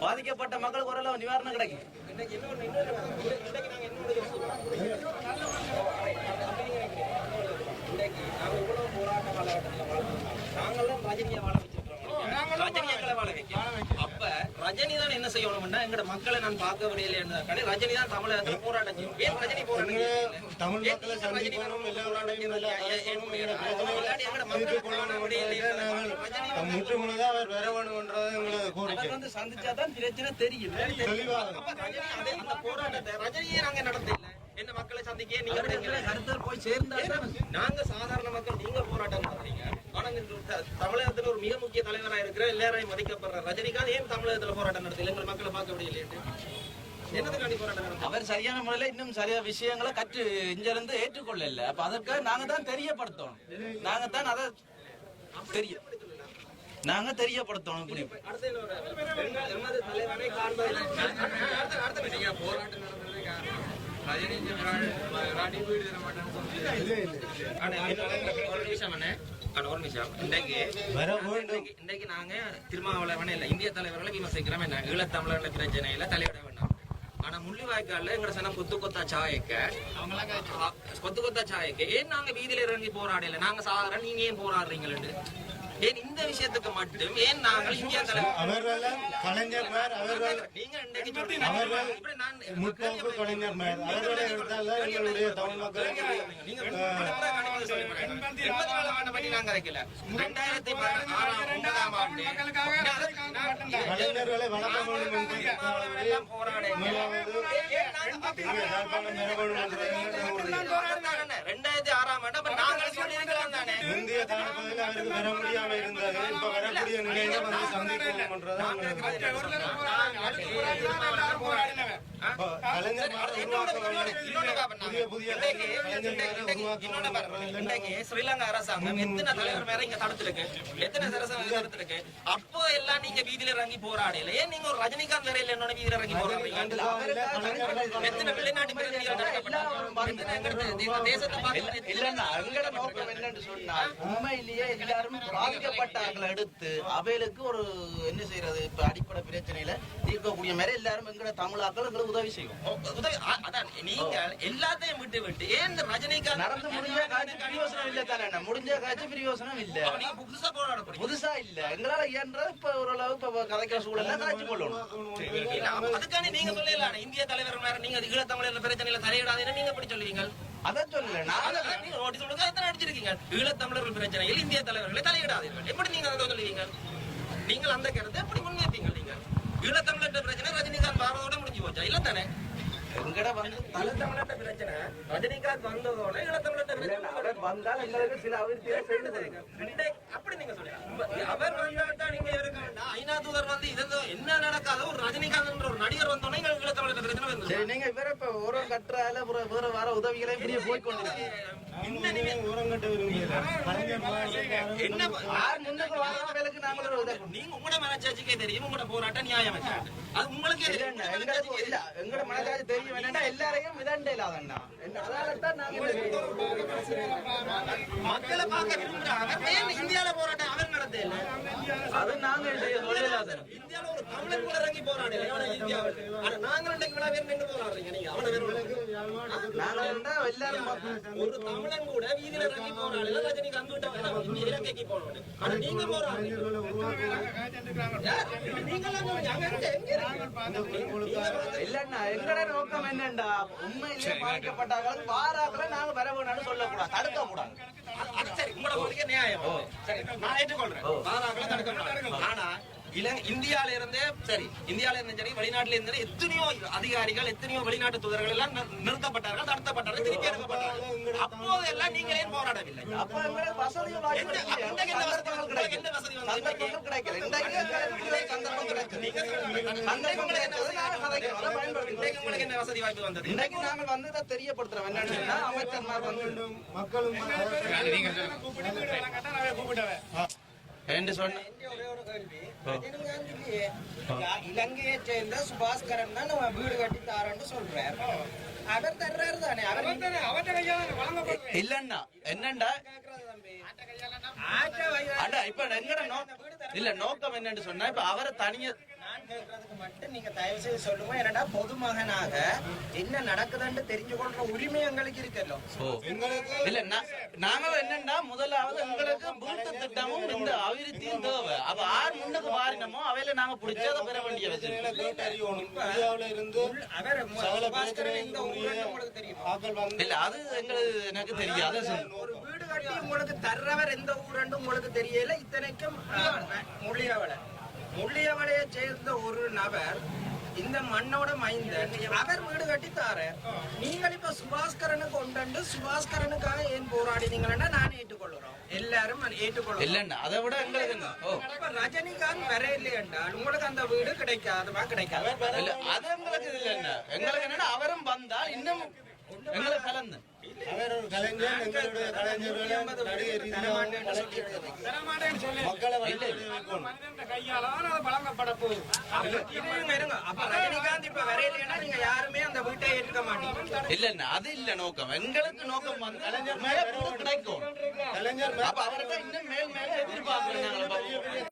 பாதிக்கப்பட்ட மக்களுக்கு ஓரளவு நிவாரணம் கிடைக்கும் இன்னைக்கு இன்னொரு இன்னொரு இன்னைக்கு நாங்க இன்னொரு இன்னைக்கு நாங்க இவ்வளவு போராட்ட காலகட்டத்தில் வாழ்றோம் நாங்கெல்லாம் ரஜினியை வாழ வச்சிருக்கோம் ரஜினி எங்களை வாழ வைக்க அப்ப ரஜினி தான் என்ன செய்யணும்னா எங்கட மக்களை நான் பார்க்க முடியல ரஜினி தான் தமிழகத்தில் போராட்டம் செய்யும். ஏன் ரஜினி போராட்டம்? தமிழ் மக்களை சந்திக்கணும் எல்லா போராட்டம் விடயங்களும் எல்லா செய்யல? ஏன் அரசும் ஏன் எங்களோட இல்லாட்டி எங்கட மக்களை முடியல முற்றுமுழுதாக அவர் வர வேணும்ன்றது எங்களது கோரிக்கை வந்து சந்திச்சாதான் பிரச்சனை தெரியும். அந்த போராட்டத்தை ரஜினியே நாங்க நடத்தல. என்ன மக்களை சந்திக்க? நீங்க. கருத்தர் போய் சேர்ந்தாதான் நாங்க சாதாரண மக்கள் நீங்க போராட்டம் பண்றீங்க? த- தமிழகத்துல ஒரு மிக முக்கிய தலைவரா இருக்கிற எல்லாரையும் மதிக்கப்படுற ரஜினிகாந்த் ஏன் தமிழகத்துல போராட்டம் நடத்தல எங்கள் மக்களை பார்க்க நடத்தல அவர் சரியான முறையில இன்னும் சரியா விஷயங்களை கற்று இங்க இருந்து ஏற்றுக்கொள்ளல. அப்ப அதற்காக நாங்க தான் தெரியப்படுத்தணும். நாங்க தான் அதை தெரிய நாங்க தெரியப்படுத்தணும். இப்படி போராட்டம். ரஜினி வீடு தர மாட்டேன்னு சொல்லி. இன்னொரு- ஒரு நிமிஷம். இன்றைக்கு வர வேண்டும். இன்னைக்கு நாங்க திருமாவளவன் இல்ல இந்திய தலைவர்களை விமர்சிக்கிறோம் என்ன? ஈழத்தமிழர்கள் பிரச்சனையில தலையிட வேண்டாம். ஆனா முள்ளிவாய்க்கால்ல எங்கட சனம் கொத்து கொத்தா சாயக்க கொத்து கொத்தா சாயக்க ஏன் நாங்க வீதியில இறங்கி போராடல? நாங்க சாதாரண நீங்க ஏன் போராடுறீங்களு ஏன் இந்த விஷயத்துக்கு மட்டும்? ஏன் நாங்கள் இந்திய தலைவர் அவர்கள் கலைஞர்மார் அவர்கள் முற்போக்கு அவர்களை எடுத்தால் எங்களுடைய தமிழ் கலைஞர்களை வளர்க்க வேண்டும் என்று போராடி. ரெண்டாயிரத்தி ஆறாம் ஆண்டு நாங்கள் சொல்லியிருக்கலாம் தானே? இந்திய தாழ்ப்பதில் அவருக்கு வர முடியாம இருந்தது இப்ப வரக்கூடிய நிலையில வந்து சந்திப்போம் ஸ்ரீலங்கா அரசாங்கம் எத்தனை தலைவர் மேல இங்க தடுத்திருக்கு? எத்தனை அரசாங்கம் தடுத்திருக்கு? அப்போ எல்லாம் நீங்க வீதியில இறங்கி போராடல. ஏன் நீங்க ஒரு ரஜினிகாந்த் வேற இல்ல வீதியில இறங்கி போராடுறீங்க? எத்தனை வெளிநாட்டு எடுத்து அவைகளுக்கு ஒரு என்ன செய்யறது இப்ப அடிப்படை பிரச்சனையில தீர்க்கக்கூடிய மாதிரி எல்லாரும் எங்கட தமிழாக்கள் எங்களுக்கு உதவி செய்யும் உதவி அ- அதான் நீங்க எல்லாத்தையும் விட்டு விட்டு ஏன் இந்த ரஜினிகாந்த் நடந்து முடிஞ்ச காட்சி பிரியோசனம் இல்ல தானே முடிஞ்ச காட்சி பிரியோசனம் இல்ல. நீங்க புதுசா போராட புதுசா இல்ல. எங்களால இயன்ற இப்ப ஓரளவு இப்ப கதைக்கிற சூழல்ல காட்சி கொள்ளணும் அதுக்காண்டி நீங்க சொல்லலாம் இந்திய தலைவர் மேல நீங்க ஈழத்தமிழர் பிரச்சனையில தலையிடாதீங்கன்னு நீங்க எப்படி சொல்லுவீங்க? அதை சொல்லல நான் அதான் நீங்க நோட்டீஸ் கொடுக்க அதான் அடிச்சிருக்கீங்க. ஈழத்தமிழர்கள் பிரச்சனையில் இந்திய தலைவர்களை தலையிடாதீர்கள். எப்படி நீங்க அதை சொல்லுவீங்க? நீங்கள் அந்த கருத்தை எப்படி முன்வைப்பீங்க? நீங்க ஈழத்தமிழர் பிரச்சனை ரஜினிகாந்த் பாரதோட முடிஞ்சு போச்சா இல்ல தானே எங்கட வந்து பிரச்சனை ரஜினிகாந்த் வந்ததோட ஈழத்தமிழர் பிரச்சனை வந்தால் எங்களுக்கு சில அபிவிருத்தியை செய்து தரும் ரெண்டே- அப்படி நீங்க சொல்லுங்க அவர் வந்தாட்டா நீங்க இருக்க வேண்டாம் ஐநா தூதர் வந்து இது என்ன நடக்காத ஒரு ரஜினிகாந்த் ஒரு நடிகர் வந்தோடனே எங்களுக்கு பிரச்சனை வந்து சரி நீங்க வேற இப்ப ஒரு கட்டுறால வேற வேற வர உதவிகளை இப்படியே போய்க்கொண்டு இந்த நிலை உரங்கட்ட விரும்புகிறார் கலைஞர் என்ன யார் முன்னுக்கு நாங்கள் ஒரு உதவி நீங்க உங்களோட மனச்சாட்சிக்கே தெரியும். உங்களோட போராட்டம் நியாயம் அது. உங்களுக்கே தெரியும். இல்ல. எங்கட மனதாச்சு தெரியும் என்னன்னா எல்லாரையும் மிதண்ட இல்லாதண்ணா. மக்களை பார்க்க விரும்புறாங்க இந்தியால போராட்டம்? அவர் நடத்த அது நாங்க இல்லையே ஒரு கூட இறங்கி இந்தியாவில். ஆனா நாங்க ரெண்டு விழா பேர் நின்று போராடுறீங்க. நீங்க அவன வேறு நாங்க இருந்தா எல்லாரும் மக்கள் ஒரு தமிழன் கூட வீதியில இறங்கி போராடல ரஜினி கம்ப்யூட்டர் வேணாம் இந்திய இலங்கைக்கு போகணும் ஆனா நீங்க போராடுறீங்க யார்? நீங்கெல்லாம் போறீங்க. அங்க இருந்து எங்க இருக்கீங்க? இல்லண்ணா எங்கட நோக்கம் என்னண்டா உண்மையிலேயே பாதிக்கப்பட்டார்கள். வாராக்களை நாங்க வர வேணும்னு சொல்லக்கூடாது. தடுக்க கூடாது. அது சரி உங்களோட கோரிக்கை நியாயம். சரி. நான் ஏற்றுக்கொள்றேன். பாராக்களை தடுக்க மாட்டேன். ஆனா இலங்கை இந்தியால இருந்தே சரி இந்தியால இருந்தும் சரி வெளிநாட்டுல இருந்து எத்தனையோ அதிகாரிகள் எத்தனையோ வெளிநாட்டு தூதர்கள் எல்லாம் நிறு- நிறுத்தப்பட்டார்கள் தடுத்தப்பட்டார்கள் திருப்பி அனுப்பப்பட்டார்கள். அப்போது எல்லாம் நீங்கள் ஏன் போராடவில்லை? எங்களுக்கு வசதி என்ன- நாங்க வாய்ப்பு வந்தது? இன்றைக்கு நாங்கள் தெரியப்படுத்துறோம். என்னன்னு வந்து மக்களும் என்று சொன்ன ஒரே ஒரு கேள்வி. ரஜினிகாந்துக்கு இலங்கையை சேர்ந்த சுபாஸ்கரன் தான் நம்ம வீடு கட்டி தாரன்னு சொல்றார் அவர் தர்றாரு தானே? அவர் இல்லன்னா என்னண்டா? ஆற்ற வயல் அண்டா இப்ப எங்கட நோ இல்ல நோக்கம் என்னன்னு சொன்னா இப்ப அவரை தனியா கேட்கறதுக்கு மட்டும் நீங்க தயவு செய்து சொல்லுங்க. என்னடா பொதுமகனாக என்ன நடக்குதுன்னு தெரிஞ்சு கொள்ற உரிமை எங்களுக்கு இருக்கല്ലോ இல்ல நாங்க என்னன்னா முதலாவது எங்களுக்கு வீட்டு திட்டமும் இந்த அபிவிருத்தியும் தேவை. அப்ப ஆறு முன்னுக்கு மாறினமோ அவையில நாங்க பிடிச்சத பெற வேண்டிய இல்ல அது எங்களுக்கு எனக்கு தெரியாது. ஒரு வீடு கட்டி உங்களுக்கு தர்றவர் எந்த ஊருன்னு உங்களுக்கு தெரியல. இத்தனைக்கும் முள்ளியவளை முள்ளியவளையை சேர்ந்த ஒரு நபர் இந்த மண்ணோட மைந்தன் அவர் வீடு கட்டி தாரு நீங்கள் இப்ப சுபாஸ்கரனை கொண்டு சுபாஸ்கரனுக்காக ஏன் போராடினீங்கன்னா நான் ஏற்றுக்கொள்கிறோம். எல்லாரும் ஏற்றுக்கொள்ளும் இல்லன்னா அதை விட எங்களுக்கு ரஜினிகாந்த் வர இல்லை என்றால் உங்களுக்கு அந்த வீடு கிடைக்காதுமா கிடைக்காது. அது எங்களுக்கு இல்ல என்ன எங்களுக்கு என்னன்னா அவரும் வந்தால் இன்னும் எங்களுக்கு கலந்து. அவர் ஒரு கலைஞர் எங்களுடைய கலைஞர்களை நடிகர் மக்களை இல்ல அது இல்ல. நோக்கம். எங்களுக்கு நோக்கம் வந்து கலைஞர் மேல கிடைக்கும். கலைஞர் அப்ப அவர்கிட்ட இன்னும் மேல் மேல எதிர்பார்க்கிறோம்